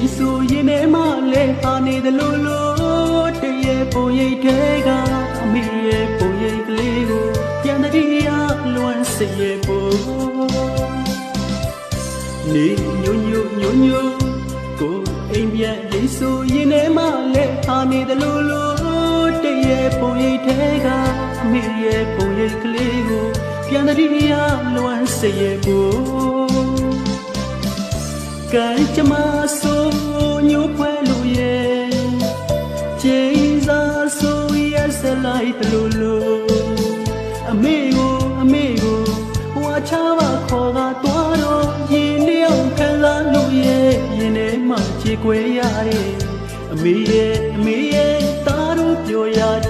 ပြက်ကျိတ်ဆိုရင်ထဲမှာလဲဟာနေတယ်လို့လို့တရေပုံရိပ်ထဲကအမေရဲ့ပုံရိပ်ကလေးကိုပြန်တည်းရလွမ်းစရဲ့ပုံနေညွညွညွညွကိုအိမ်ပြက်ကျိတ်ဆိုရင်ထဲမှာလဲဟာနေတယ်လို့လို့တရေပုံရိပ်ထဲကအမေရဲ့ပုံရိပ်ကလေးကိုပြန်တည်းရလွမ်းစရဲ့ပုံ ကံကြမ္မာဆိုညိုဖွဲလို့ရဲ့ဂျေဇာဆိုရစလိုက်တလို့လို့အမေကိုအမေကိုဟွာချပါခေါ်ကသွားတော့ရင်လျောက်ခံစားလို့ရဲ့ရင်ထဲမှာခြေကွဲရတယ်အမေရဲ့အမေရဲ့တားတို့ပြောရဒီအိ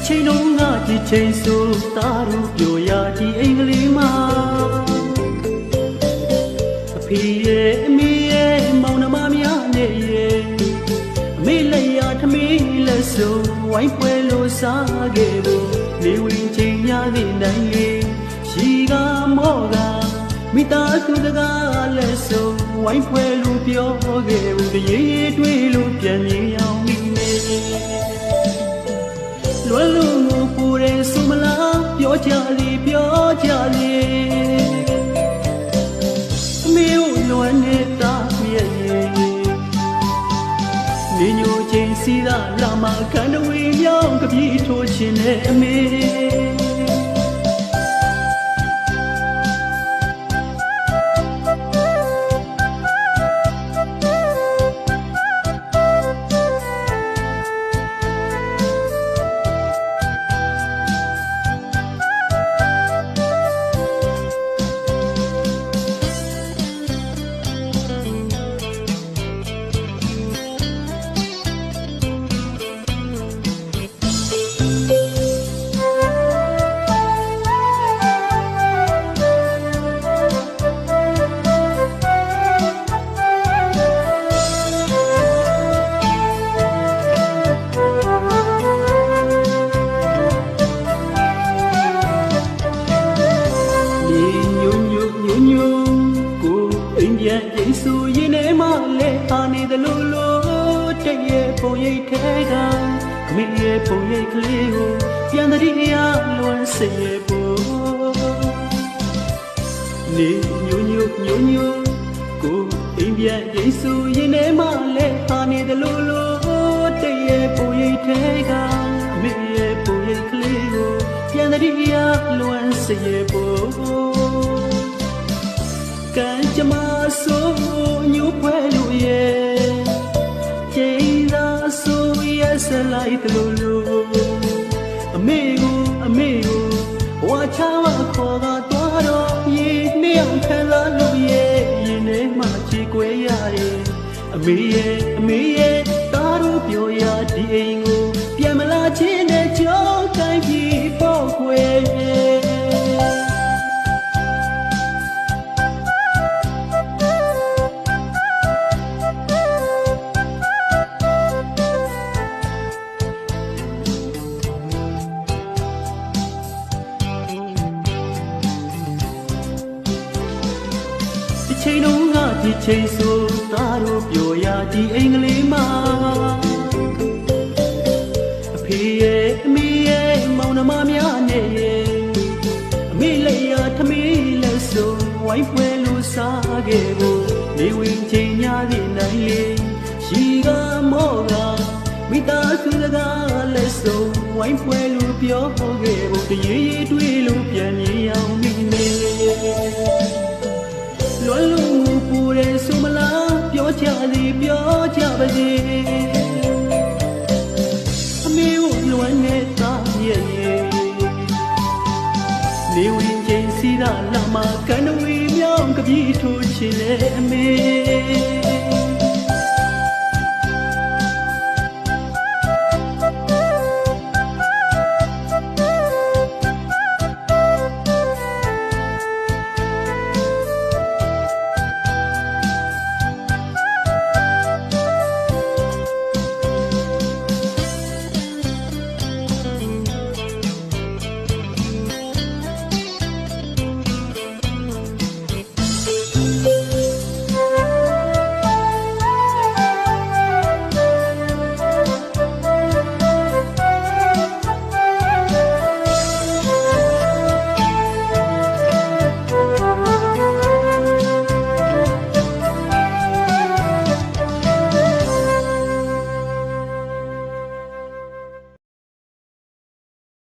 တစ်ချိန်လုံးကဒီချိန်ဆိုသားတို့ပြောရဒီအင်္ဂလိပ်မှာအဖေရဲ့အမေရဲ့မောင်နှမများနဲ့ရဲ့အမေလည်းရထမင်းလက်စုံဝိုင်းပွဲလို့စားခဲ့ဖို့နေဝင်ချိန်ရသည့်နိုင်လေရှိကမောကမိသားစုတကားလက်စုံဝိုင်းပွဲလို့ပြောခဲ့ဖို့တရေတွေးလို့ပြန်မြင်အောင်မိနေ လွယ်လို့ငိုပူတယ်ဆိုမလားပြောကြလေပြောကြလေအမေကိုလွယ်နေတာရဲ့ရဲ့နေညိုချင်းစီသာလာမခန္ဓဝေမြောင်းကပြေးထိုးခြင်းနဲ့အမေ မ်ပြန်ရိတ်ဆူရင်ထဲမှာလဲအာနေတယ်လို့လို့တရဲ့ပုံရိပ်ထဲကအမေရဲ့ပုံရိပ်ကလေးကိုပြန်တည်းရလွန်စေပုံနေညွညွညွညွကိုအိမ်ပြန်ရိတ်ဆူရင်ထဲမှာလဲအာနေတယ်လို့လို့တရဲ့ပုံရိပ်ထဲကအမေရဲ့ပုံရိပ်ကလေးကိုပြန်တည်းရလွန်စေပုံ တလို့လို့အမေကိုအမေကိုဝါချမခေါ်ကသွားတော့ရေနှစ်ယောက်ခံစားလို့ရဲ့ရင်ထဲမှာချေကွဲရတယ်အမေရဲ့အမေရဲ့တားတို့ပြောရဒီအိမ်ကို ချိန်ဆိုသားတို့ပြောရဒီအင်္ဂလိပ်မှာအဖေရဲ့အမေရဲ့မောင်နှမများနဲ့ရဲ့အမေလည်းရထမင်းလက်စုံဝိုင်းပွဲလို့စားခဲ့ဖို့နေဝင်ချိန်ညသည့်နိုင်လေရှိကမောကမိသားစုစကားလက်စုံဝိုင်းပွဲလို့ပြောခဲ့ဖို့တရေရေတွေးလို့ပြန်မြင်အောင်မိနေလွယ်လို့ပူ နေဝင်ချိန်စီရလာမှာကံဝေမြောင်းကပြေထိုးချင်လေအမေ